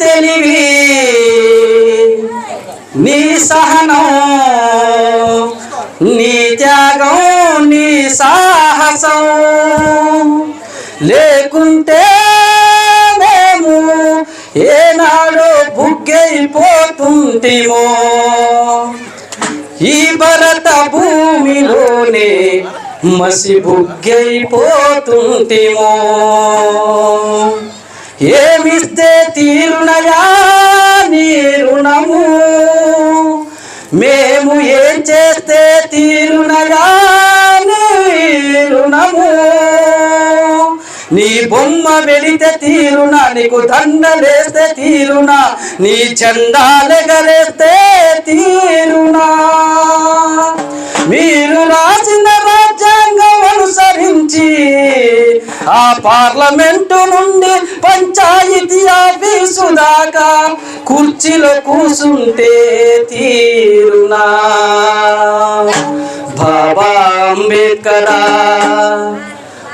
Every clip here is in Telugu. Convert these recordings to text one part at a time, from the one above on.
తెలివి నీ సహనం నీ త్యాగం నీ సాహసం. లేకుంటే మేము ఏనాడు బుగ్గైపోతుంటేమో. ఈ భరత భూమిలోనే మసి బుగ్గైపోతుంటేమో. ఏమిస్తే తీరునయా నీ రుణము? మేము ఏం చేస్తే తీరునయా నీ రుణము? నీ బొమ్మ వెళితే తీరునా నీకు దండలేస్తే తీరునా నీ చండాలెగరేస్తే తీరునా. మీరు రాసిన అనుసరించి ఆ పార్లమెంటు నుండి పంచాయతీ ఆఫీసు దాకా కుర్చీలో కూసుంటే తీరునా. బాబా అంబేద్కరా.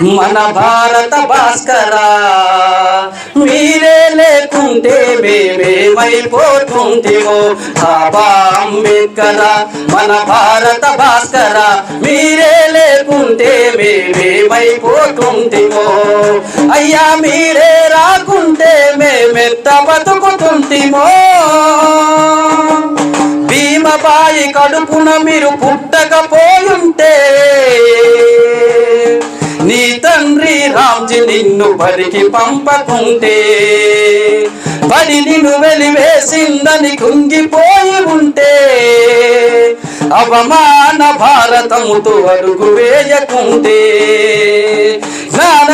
మన భారత భాస్కరా మీరే లేకుంటే మేమేమైపోతుంటిమో బాబా అంబేద్కరా మన భారత భాస్కరా మీరే లేకుంటే మేమేమైపోతుంటిమో అయ్యా మీరే రాకుంటే మేమెత్త బతుకుతుంటిమో? భీమబాయి కడుపున మీరు పుట్టకపోయుంటే రామ్జీ నిన్ను బరికి పంపకుంటే బడి నిన్ను వెలివేసిందని కుంగిపోయి ఉంటే అవమాన భారతముతో అడుగు వేయకుంటే జ్ఞాన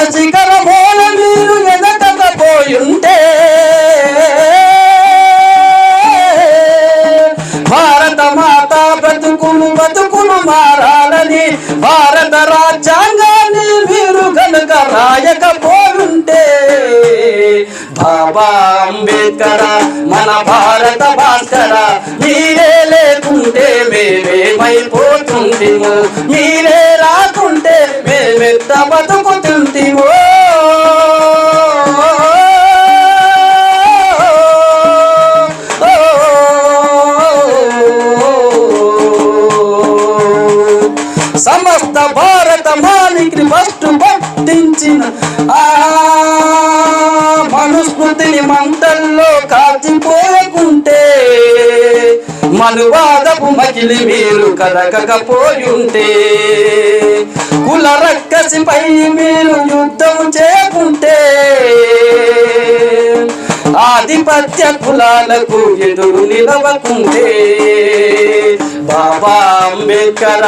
బాబా అంబేద్కర మన భారత భాస్కర మీరే లేకుంటే మేమేమైపోతుంటిమో మీరే రాకుంటే మేమెత్త బతుకుతుంటిమో. సమస్త భారత మాలికి ఫస్ట్ పట్టించిన ఆ మనువాదపు మకిలి మీరు కలగకపోయుంటే కుల రక్కసిపై మీరు యుద్ధం చేకుంటే ఆధిపత్య కులాలకు ఎదురు నిలవకుంటే బాబా అంబేద్కర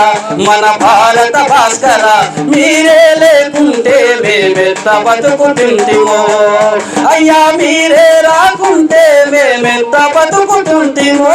మన భారత భాస్కర మీరే లేకుంటే మేమెత్త బతుకుతుంటిమో. అయ్యా మీరే రాకుంటే మేమెత్త బతుకుతుంటిమో.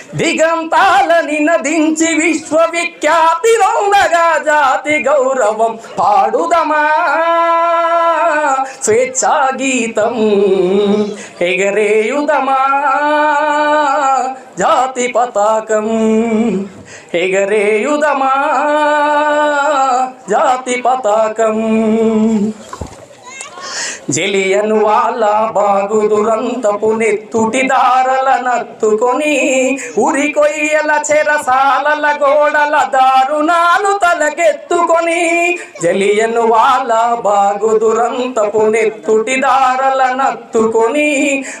దిగంతాలని నదించి విశ్వవిఖ్యాతి రౌండగా జాతి గౌరవం పాడుదమా. స్వేచ్ఛా గీతం ఎగరేయుదమా. జాతి పతాకం ఎగరేయుదమా. జాతి పతాకం జలియను వాళ్ళ బాగుదురంతపు నెత్తుటి దారల నత్తుకొని ఉరి కొయ్యల చెరసాలల గోడల దారుణాలు తలకెత్తుకొని జలియను వాళ్ళ బాగుదురంతపు నెత్తుటి దారల నత్తుకొని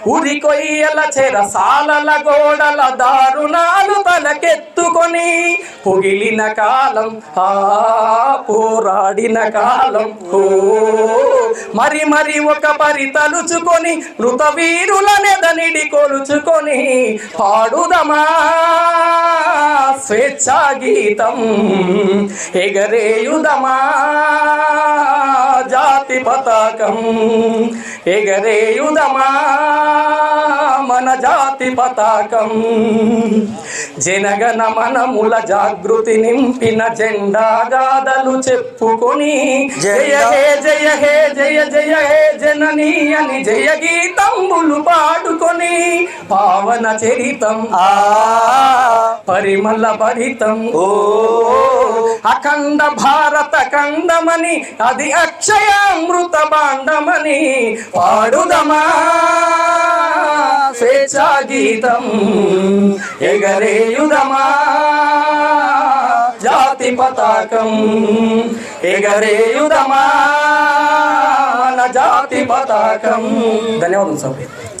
ఉరి కొయ్యల చెరసాలల గోడల దారుణాలు తలకెత్తుకొని పొగిలిన కాలం ఆ పోరాడిన కాలం. ఓ మరి మరి ఒక పరి తలుచుకొని మృత వీరుల కొలుచుకొని పాడుదమా? స్వేచ్ఛా గీతం ఎగరేయుదమా? జాతి పతాకం ఎగరేయుదమా మన జాతి పతాకం. జనగణ మనముల జాగృతి నింపిన జెండా గాథలు చెప్పుకొని జయ హే జయ హే జయ జయ హే జనని అని జయ గీతంబులు పాడుకొని పావన చరితం. ఆ పరిమళ భరితం. ఓ అఖండ భారత ఖండమని అది అక్షయామృత బాండమని పాడుదమా. స్వేచ్ఛా గీతం ఎగరేయుదమా. జాతి పతాకం ఎగరేయుదమా. జాతి పతాకం. ధన్యవాదం సభ్యులు.